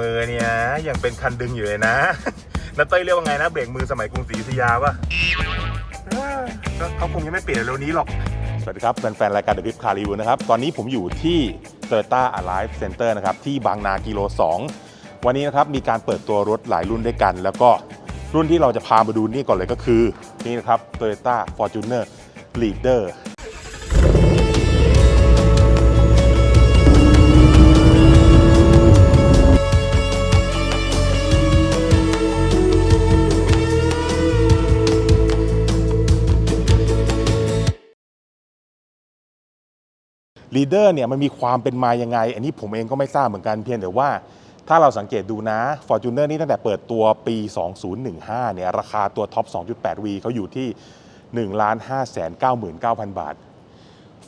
มือเนี่ยยังเป็นคันดึงอยู่เลยนะนัตเต้ยเรียกว่าไงนะเบรกมือสมัยกรุงศรีอยุธยาป่ะเอ้อก็เขาคงยังไม่เปลี่ยนเร็วนี้หรอก สวัสดีครับแฟนๆรายการ The Bip Car Review นะครับ ตอนนี้ผมอยู่ที่ Toyota Alive Center นะครับ ที่บางนากิโล 2 วันนี้นะครับ มีการเปิดตัวรถหลายรุ่นด้วยกัน แล้วก็รุ่นที่เราจะพามาดูนี่ก่อนเลยก็คือ นี่นะครับ Toyota Fortuner Leader ลีดเดอร์เนี่ยมันมีความเป็นมายังไง อันนี้ผมเองก็ไม่ทราบเหมือนกันเพียงแต่ว่า ถ้าเราสังเกตดูนะ Fortuner นี่ตั้งแต่เปิดตัวปี 2015 เนี่ยราคาตัวท็อป 2.8V เขาอยู่ที่ 1 5 9 9 0 0 0 บาท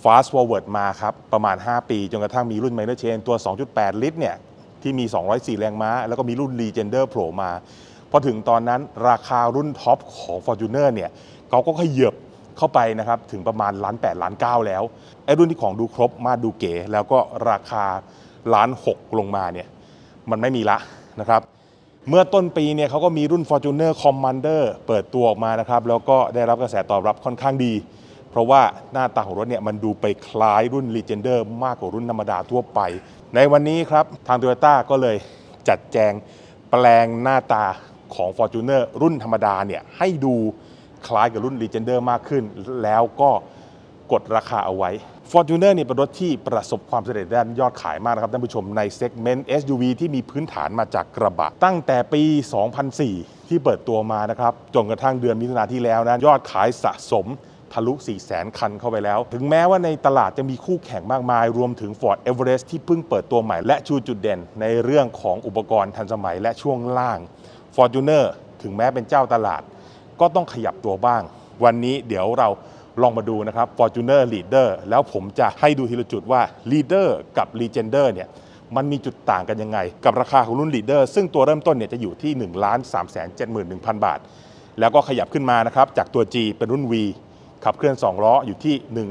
Fast Forward มาครับประมาณ 5 ปี จนกระทั่งมีรุ่น Minor Chain ตัว 2.8 ลิตรเนี่ยที่มี 204 แรงม้า แล้วก็มีรุ่น Legender โผล่มาพอถึงตอนนั้นราคารุ่นท็อปของ Fortuner เนี่ยเขาก็ขยับ เข้าไปนะครับถึงประมาณล้าน8ล้าน9แล้วไอ้รุ่นที่ของดูครบมาดูเก๋ แล้วก็ราคาล้าน6ลงมาเนี่ยมันไม่มีละนะครับเมื่อต้นปีเนี่ยเขาก็มีรุ่น Fortuner Commander เปิดตัวออกมานะครับแล้วก็ได้รับกระแสตอบรับค่อนข้างดี เพราะว่าหน้าตาของรถเนี่ยมันดูไปคล้ายรุ่น Legender มากกว่ารุ่นธรรมดาทั่วไป ในวันนี้ครับทาง Toyota ก็เลยจัดแจงแปลงหน้าตาของ Fortuner รุ่นธรรมดาเนี่ยให้ดู คล้ายกับรุ่น Legender มากขึ้น แล้วก็กดราคาเอาไว้ Fortuner เนี่ยเป็นรถที่ประสบความสำเร็จด้านยอดขายมากนะครับท่านผู้ชมในเซกเมนต์ SUV ที่มีพื้นฐานมาจากกระบะ ตั้งแต่ปี 2004 ที่เปิดตัวมานะครับจนกระทั่งเดือนมิถุนายนที่แล้วนะยอดขายสะสมทะลุ 4 0 0 0 0 0คันเข้าไปแล้ว ถึงแม้ว่าในตลาดจะมีคู่แข่งมากมาย รวมถึง Ford Everest ที่เพิ่งเปิดตัวใหม่ และชูจุดเด่นในเรื่องของอุปกรณ์ทันสมัยและช่วงล่าง Fortuner ถึงแม้เป็นเจ้าตลาด ก็ต้องขยับตัวบ้าง วันนี้เดี๋ยวเราลองมาดูนะครับ Fortuner Leader แล้วผมจะให้ดูทีละจุดว่า Leader กับ Legender เนี่ยมันมีจุดต่างกันยังไง กับราคาของรุ่น Leader ซึ่งตัวเริ่มต้นเนี่ยจะอยู่ที่ 1 3 7 1 0 0 0 บาท แล้วก็ขยับขึ้นมานะครับจากตัว G เป็นรุ่น V ขับเคลื่อน 2 ล้ออยู่ที่ 1 4 9 0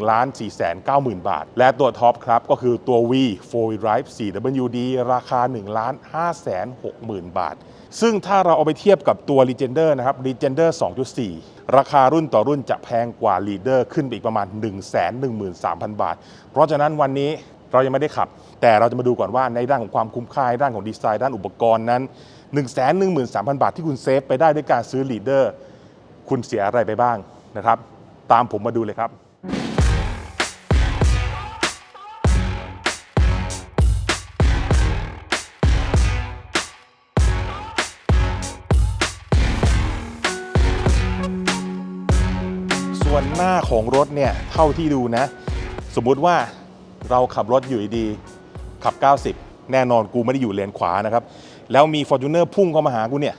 0 0 0 บาท และตัวท็อปครับ ก็คือตัว V 4 Wheel Drive 4WD ราคา 1 5 6 0 0 0 0 บาท ซึ่งถ้าเราเอาไปเทียบกับตัว Legender นะครับ Legender 2.4 ราคารุ่นต่อรุ่นจะแพงกว่า Leader ขึ้นไปอีกประมาณ 1 1 3 0 0 0 บาท เพราะฉะนั้นวันนี้เรายังไม่ได้ขับ แต่เราจะมาดูก่อนว่าในด้านของความคุ้มค่าด้านของดีไซน์ด้านอุปกรณ์นั้น 1 1 3 0 0 0 บาทที่คุณเซฟไปได้ด้วยการซื้อ Leader คุณเสียอะไรไปบ้างนะครับ ตามผมมาดูเลยครับ ส่วนหน้าของรถเนี่ยเท่าที่ดูนะ สมมุติว่าเราขับรถอยู่ดีขับ 90 แน่นอนกูไม่ได้อยู่เลนขวานะครับ แล้วมี Fortuner พุ่งเข้ามาหากูเนี่ย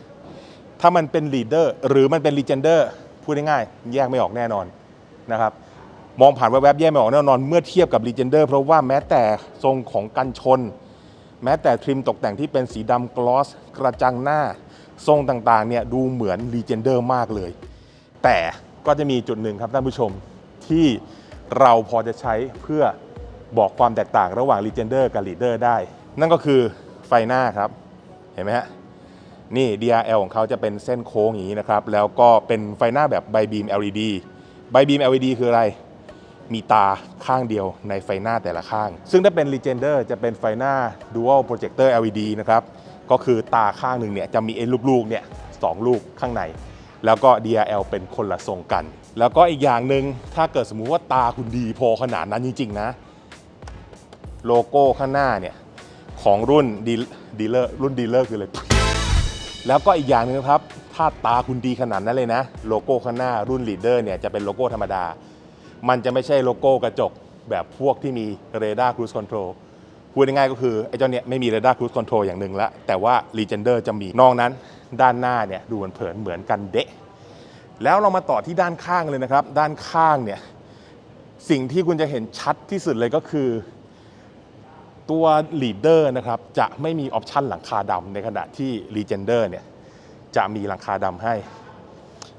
ถ้ามันเป็น Leader หรือมันเป็น Legender พูดง่ายๆแยกไม่ออกแน่นอนนะครับมองผ่านแวบๆแยกไม่ออกแน่นอน เมื่อเทียบกับ Legender เพราะว่าแม้แต่ทรงของกันชน แม้แต่ทริมตกแต่งที่เป็นสีดำกลอสกระจังหน้า ทรงต่างๆเนี่ยดูเหมือน Legender มากเลย แต่ก็จะมีจุดหนึ่งครับท่านผู้ชมที่เราพอจะใช้เพื่อบอกความแตกต่างระหว่าง Legender กับ Leader ได้ นั่นก็คือไฟหน้าครับ เห็นไหมฮะ นี่ DRL ของเขาจะเป็นเส้นโค้งอย่างนี้นะครับ แล้วก็เป็นไฟหน้าแบบไบบีม LED ไบบีม LED คืออะไร มีตาข้างเดียวในไฟหน้าแต่ละข้าง ซึ่งถ้าเป็น Legender จะเป็นไฟหน้า Dual Projector LED นะครับ ก็คือตาข้างหนึ่งเนี่ยจะมีไอ้ลูกๆเนี่ยสองลูกข้างใน แล้วก็ DRL เป็นคนละทรงกัน แล้วก็อีกอย่างหนึ่งถ้าเกิดสมมุติว่าตาคุณดีพอขนาดนั้นจริงๆนะโลโก้ข้างหน้าเนี่ยของรุ่นดีลเลอร์รุ่นดีลเลอร์คืออะไร แล้วก็อีกอย่างหนึงนะครับ ถ้าตาคุณดีขนาดนั้นเลยนะ โลโก้ข้างหน้ารุ่นลีดเดอร์เนี่ยจะเป็นโลโก้ธรรมดา มันจะไม่ใช่โลโก้กระจกแบบพวกที่มีเรดาร์ครู i คอนโทรลพูดง่ายๆก็คือไอ้เจ้าเนี่ยไม่มีเรดาร์ครู i คอนโทรลอย่างหนึ่งละแต่ว่า Legender จะมีนอกนั้น ด้านหน้าเนี่ยดูเผินเหมือนกันเดะแล้วเรามาต่อที่ด้านข้างเลยนะครับ ด้านข้างเนี่ยสิ่งที่คุณจะเห็นชัดที่สุดเลยก็คือ ตัว Leader นะครับจะไม่มีออปชันหลังคาดำในขณะที่ Legender เนี่ยจะมีหลังคาดำให้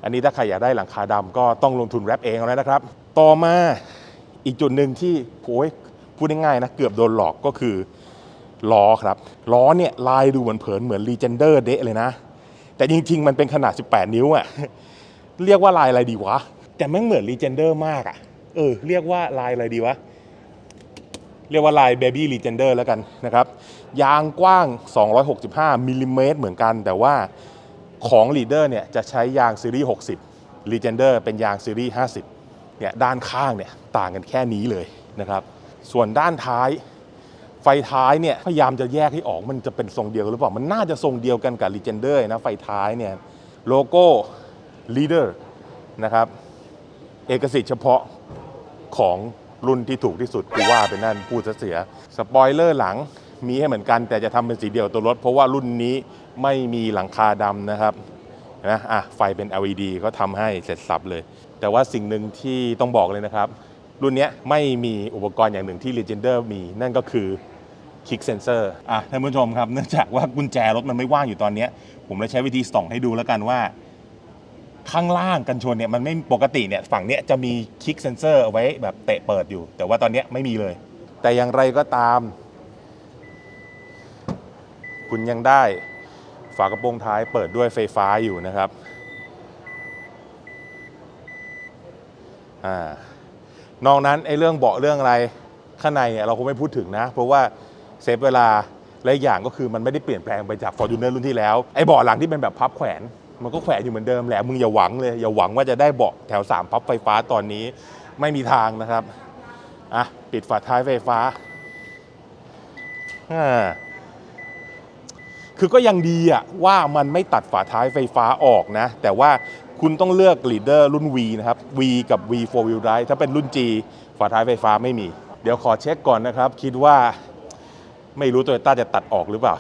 อันนี้ถ้าใครอยากได้หลังคาดำก็ต้องลงทุนแรปเองเอาแล้วนะครับ ต่อมาอีกจุดหนึ่งที่โอ้ยพูดง่ายๆนะเกือบโดนหลอกก็คือล้อครับล้อเนี่ยลายดูเหมือนเผินเหมือน Legender เดะเลยนะ แต่จริงๆ มันเป็นขนาด 18 นิ้วอะเรียกว่าลายอะไรดีวะ แต่แม่งเหมือน Legender มากอะเออ เรียกว่าลายอะไรดีวะ เรียกว่าลาย Baby Legender แล้วกันนะครับ ยางกว้าง 265มิลลิเมตรเหมือนกัน แต่ว่าของ Leader เนี่ยจะใช้ยางซีรีส์ 60 Legender เป็นยางซีรีส์ 50 เนี่ยด้านข้างเนี่ยต่างกันแค่นี้เลยนะครับ ส่วนด้านท้าย ไฟท้ายเนี่ยพยายามจะแยกให้ออกมันจะเป็นทรงเดียวกันหรือเปล่า มันน่าจะทรงเดียวกันกับ Legender นะไฟท้ายเนี่ยโลโก้ Leader นะครับเอกสิทธิ์เฉพาะของ รุ่นที่ถูกที่สุดกูว่าเป็นนั่นพูดซะเสียสปอยเลอร์หลังมีให้เหมือนกัน แต่จะทำเป็นสีเดียวตัวรถ เพราะว่ารุ่นนี้ไม่มีหลังคาดำนะครับนะอะไฟเป็น LED ก็ทำให้เสร็จสับเลย แต่ว่าสิ่งหนึ่งที่ต้องบอกเลยนะครับ รุ่นนี้ไม่มีอุปกรณ์อย่างหนึ่งที่ Legender มีนั่นก็คือคิกเซนเซอร์อะท่านผู้ชมครับเนื่องจากว่ากุญแจรถมันไม่ว่างอยู่ตอนนี้ ผมเลยใช้วิธีส่องให้ดูแล้วกันว่า ข้างล่างกันชนเนี่ยมันไม่ปกติเนี่ยฝั่งเนี้ยจะมีคิกเซนเซอร์เอาไว้แบบเตะเปิดอยู่ แต่ว่าตอนเนี้ยไม่มีเลย แต่อย่างไรก็ตาม คุณยังได้ฝากระโปรงท้ายเปิดด้วยไฟฟ้าอยู่นะครับอ่านอกนั้นไอ้เรื่องเบาะเรื่องอะไรข้างในเนี่ยเราคงไม่พูดถึงนะ เพราะว่าเซฟเวลาและอีกอย่างก็คือมันไม่ได้เปลี่ยนแปลงไปจาก f o r t u n e r รุ่นที่แล้วไอ้เบาะหลังที่เป็นแบบพับแขวน มันก็แขวนอยู่เหมือนเดิมแหละมึงอย่าหวังเลย อย่าหวังว่าจะได้เบาะแถว 3 พับไฟฟ้าตอนนี้ไม่มีทางนะครับอะปิดฝาท้ายไฟฟ้าอ่าคือก็ยังดีอะว่ามันไม่ตัดฝาท้ายไฟฟ้าออกนะ แต่ว่าคุณต้องเลือกลีดเดอร์รุ่น V นะครับ V กับ V 4 wheel drive ถ้าเป็นรุ่น G ฝาท้ายไฟฟ้าไม่มี เดี๋ยวขอเช็คก่อนนะครับ คิดว่าไม่รู้โตโยต้าจะตัดออกหรือเปล่า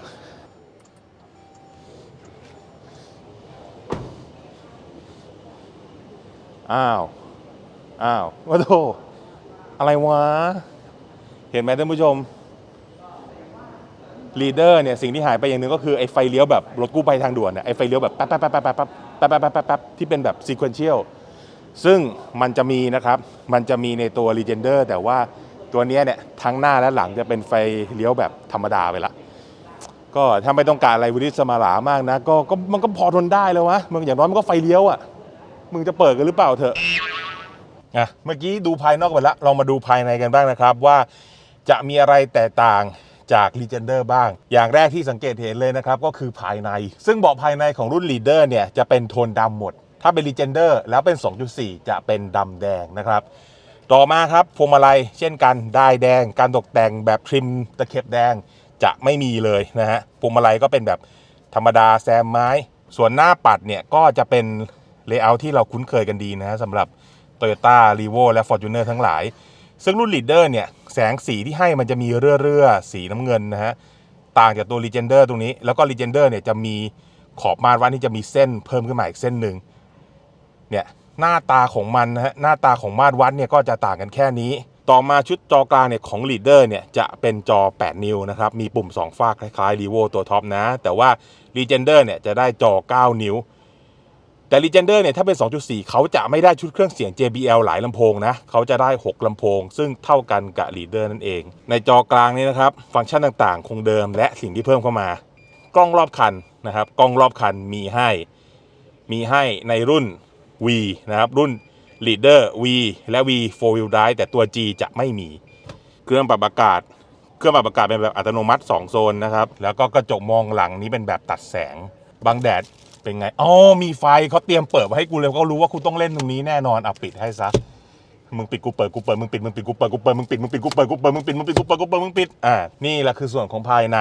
อ้าว อ้าวว่าโธอะไรวะ เห็นไหมท่านผู้ชมลีดเดอร์เนี่ยสิ่งที่หายไปอย่างหนึ่งก็คือไอ้ไฟเลี้ยวแบบรถกู้ภัยทางด่วนเนี่ยไอ้ไฟเลี้ยวแบบแป๊บแป๊บแป๊บแป๊บแป๊บแป๊บแป๊บแป๊บแป๊บแป๊บแป๊บที่เป็นแบบซีเควนเชียลซึ่งมันจะมีนะครับ มันจะมีในตัว Legender แต่ว่าตัวเนี้ยเนี่ยทั้งหน้าและหลังจะเป็นไฟเลี้ยวแบบธรรมดาไปละ ก็ถ้าไม่ต้องการอะไรวิริสมาลามากนะก็ก็มันก็พอทนได้แล้ววะมึงอย่างน้อยมันก็ไฟเลี้ยวอะ มึงจะเปิดกันหรือเปล่าเถอะอะเมื่อกี้ดูภายนอกไปแล้วเรามาดูภายในกันบ้างนะครับว่าจะมีอะไรแตกต่างจาก Legender บ้าง อย่างแรกที่สังเกตเห็นเลยนะครับ ก็คือภายใน ซึ่งเบาะภายในของรุ่น Leader เนี่ยจะเป็นโทนดำหมด ถ้าเป็น Legender แล้วเป็น 2.4 จะเป็นดำแดงนะครับ ต่อมาครับพวงมาลัยเช่นกันได้แดง การตกแต่งแบบทริมตะเข็บแดงจะไม่มีเลยนะฮะพวงมาลัยก็เป็นแบบธรรมดาแซมไม้ ส่วนหน้าปัดเนี่ยก็จะเป็น เลเยอร์ที่เราคุ้นเคยกันดีนะฮะสำหรับ Toyota r e v o และ Fortuner ทั้งหลาย ซึ่งรุ่น Leader เนี่ย แสงสีที่ให้มันจะมีเรื่อๆ สีน้ำเงินนะฮะ ต่างจากตัว Legender ตรงนี้ แล้วก็ Legender เนี่ยจะมีขอบมาวัดที่จะมีเส้นเพิ่มขึ้นมาอีกเส้นหนึ่งเนี่ยหน้าตาของมันนะฮะหน้าตาของมาดวัดเนี่ยก็จะต่างกันแค่นี้ ต่อมาชุดจอกลางเนี่ยของ Leader เนี่ยจะเป็นจอ 8 นิ้วนะครับมีปุ่ม 2 ฝากคล้ายๆ r e v o ตัวท็อปนะ แต่ว่า Legender เนี่ยจะได้จอ 9 นิ้ว แต่ Legender เนี่ยถ้าเป็น 2.4 เขาจะไม่ได้ชุดเครื่องเสียง JBL หลายลำโพงนะ เขาจะได้ 6ลำโพง ซึ่งเท่ากันกับ Leader นั่นเอง ในจอกลางนี้นะครับ ฟังก์ชันต่างๆ คงเดิมและสิ่งที่เพิ่มเข้ามา กล้องรอบคันนะครับ กล้องรอบคันมีให้ มีให้ในรุ่น V นะครับ รุ่น Leader V และ V 4 wheel drive แต่ตัว G จะไม่มี เครื่องปรับอากาศ เครื่องปรับอากาศเป็นแบบอัตโนมัติ 2 โซนนะครับ แล้วก็กระจกมองหลังนี้เป็นแบบตัดแสง บังแดด เป็นไงอ๋อมีไฟเขาเตรียมเปิดไว้ให้กูเลยก็รู้ว่ากูต้องเล่นตรงนี้แน่นอนอะปิดให้ซะมึงปิดกูเปิดกูเปิดมึงปิดมึงปิดกูเปิดกูเปิดมึงปิดมึงปิดกูเปิดกูเปิดมึงปิดมึงปิดกูเปิดกูเปิดมึงปิดอ่านี่แหละคือส่วนของภายใน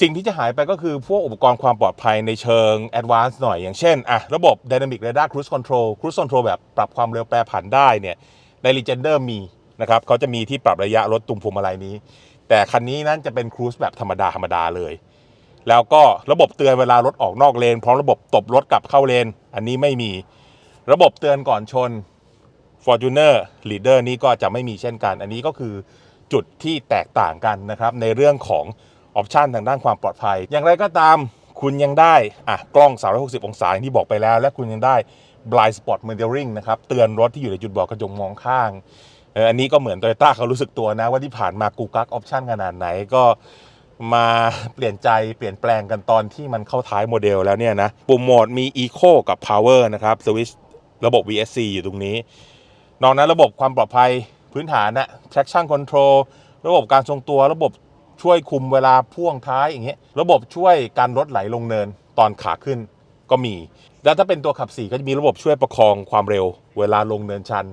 สิ่งที่จะหายไปก็คือพวกอุปกรณ์ความปลอดภัยในเชิงแอดวานซ์หน่อยอย่างเช่นอะระบบ Dynamic Radar Cruise Control Cruise Control แบบปรับความเร็วแปรผันได้เนี่ยใน Legender มีนะครับเขาจะมีที่ปรับระยะรถตุ่มพวงมาลัยนี้ แต่คันนี้นั้นจะเป็นครูซแบบธรรมดาธรรมดาเลย แล้วก็ระบบเตือนเวลารถออกนอกเลน พร้อมระบบตบรถกลับเข้าเลน อันนี้ไม่มีระบบเตือนก่อนชน Fortuner Leader นี้ก็จะไม่มีเช่นกัน อันนี้ก็คือจุดที่แตกต่างกันนะครับในเรื่องของออปชันทางด้านความปลอดภัย อย่างไรก็ตามคุณยังได้อะกล้อง 360 องศาที่บอกไปแล้ว และคุณยังได้ blind spot monitoring นะครับ เตือนรถที่อยู่ในจุดบอดกระจกมองข้างอออันนี้ก็เหมือนโตโยต้าเขารู้สึกตัวนะว่าที่ผ่านมากูกักออปชันขนาดไหนก็ มาเปลี่ยนใจเปลี่ยนแปลงกันตอนที่มันเข้าท้ายโมเดลแล้วเนี่ยนะ ปุ่มโหมดมี Eco กับ Power นะครับสวิตชระบบ VSC อยู่ตรงนี้ นอกนั้นระบบความปลอดภัยพื้นฐานนะ traction control ระบบการทรงตัวระบบช่วยคุมเวลาพ่วงท้ายอย่างเงี้ยระบบช่วยการรถไหลลงเนินตอนขาขึ้นก็มี แล้วถ้าเป็นตัวขับ4ก็จะมีระบบช่วยประคองความเร็ว เวลาลงเนินชัน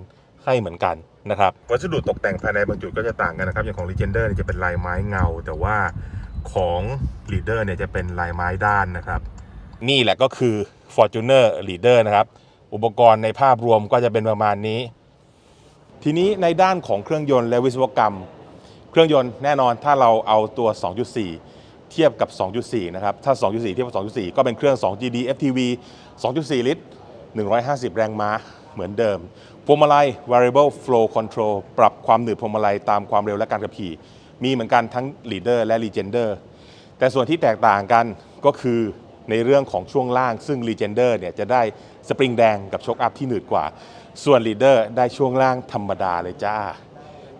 ให้เหมือนกันนะครับวัสดุตกแต่งภายในบางจุดก็จะต่างกันนะครับ อย่างของ Legender เนี่ยจะเป็นลายไม้เงา แต่ว่า ของ Leader เนี่ยจะเป็นลายไม้ด้านนะครับ นี่แหละก็คือ Fortuner Leader นะครับ อุปกรณ์ในภาพรวมก็จะเป็นประมาณนี้ ทีนี้ในด้านของเครื่องยนต์และวิศวกรรม เครื่องยนต์แน่นอนถ้าเราเอาตัว 2.4 เทียบกับ 2.4 นะครับ ถ้า 2.4 เทียบกับ 2.4 ก็เป็นเครื่อง 2GD FTV 2.4 ลิตร 150 แรงม้าเหมือนเดิมพวงมาลัย variable flow control ปรับความหนืดพวงมาลัยตามความเร็วและการขับขี่ มีเหมือนกันทั้ง leader และ legender แต่ส่วนที่แตกต่างกันก็คือในเรื่องของช่วงล่างซึ่ง Legender เนี่ยจะได้สปริงแดงกับโชคอัพที่หนืดกว่า ส่วน Leader ได้ช่วงล่างธรรมดาเลยจ้า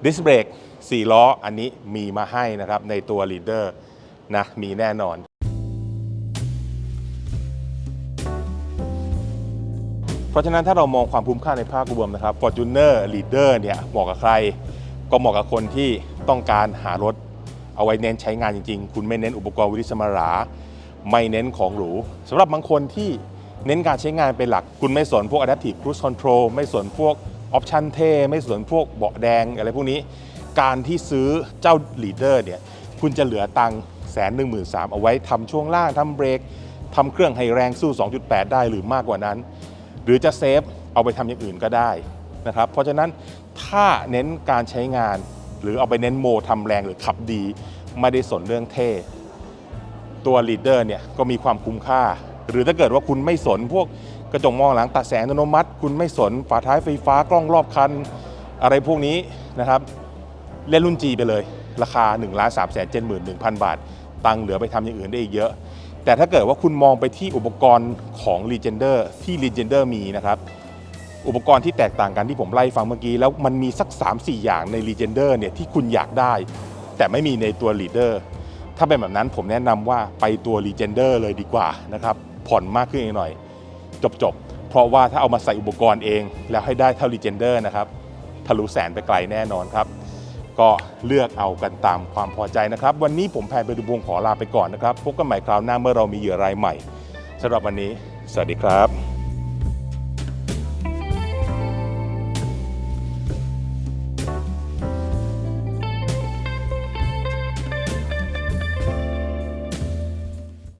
ดิสเบรก4ล้ออันนี้มีมาให้นะครับในตัว Leader นะมีแน่นอนเพราะฉะนั้นถ้าเรามองความคุ้มค่าในภาครวมนะครับ Fortuner Leader เนี่ยเหมาะกับใคร ก็เหมาะกับคนที่ต้องการหารถเอาไว้เน้นใช้งานจริงๆ คุณไม่เน้นอุปกรณ์วิทยสมรา ไม่เน้นของหรูสำหรับบางคนที่เน้นการใช้งานเป็นหลัก คุณไม่สนพวก Adaptive Cruise Control ไม่สนพวกออปชันเท่ไม่สนพวกเบาะแดงอะไรพวกนี้ การที่ซื้อเจ้า Leader เนี่ยคุณจะเหลือตังค์แสนหนึ่งหมื่นสามเอาไว้ทำช่วงล่างทำเบรกทำเครื่องให้แรงสู้ 2.8 ได้หรือมากกว่านั้น หรือจะเซฟเอาไปทำอย่างอื่นก็ได้ นะครับ เพราะฉะนั้นถ้าเน้นการใช้งาน หรือเอาไปเน้นโมทำแรงหรือขับดี ไม่ได้สนเรื่องเท่ ตัว leader เนี่ยก็มีความคุ้มค่า หรือถ้าเกิดว่าคุณไม่สนพวกกระจกมองหลังตัดแสงอัตโนมัติ คุณไม่สนฝาท้ายไฟฟ้ากล้องรอบคัน อะไรพวกนี้นะครับ เล่นรุ่น G ไปเลย ราคา 1 3 7 1 0 0 0 บาท ตังเหลือไปทำอย่างอื่นได้อีกเยอะ แต่ถ้าเกิดว่าคุณมองไปที่อุปกรณ์ของ Legender ที่ Legender มีนะครับ อุปกรณ์ที่แตกต่างกันที่ผมไล่ฟังเมื่อกี้ แล้วมันมีสัก 3-4 อย่างใน Legender เนี่ยที่คุณอยากได้ แต่ไม่มีในตัว Leader ถ้าเป็นแบบนั้นผมแนะนำว่าไปตัว Legender เลยดีกว่านะครับผ่อนมากขึ้นอีกหน่อย จบๆเพราะว่าถ้าเอามาใส่อุปกรณ์เอง แล้วให้ได้เท่า Legender นะครับทะลุแสนไปไกลแน่นอนครับ ก็เลือกเอากันตามความพอใจนะครับ วันนี้ผมแพนไปดูวงขอลาไปก่อนนะครับพบกันใหม่คราวหน้าเมื่อเรามีเหยื่อรายใหม่สำหรับวันนี้ สวัสดีครับ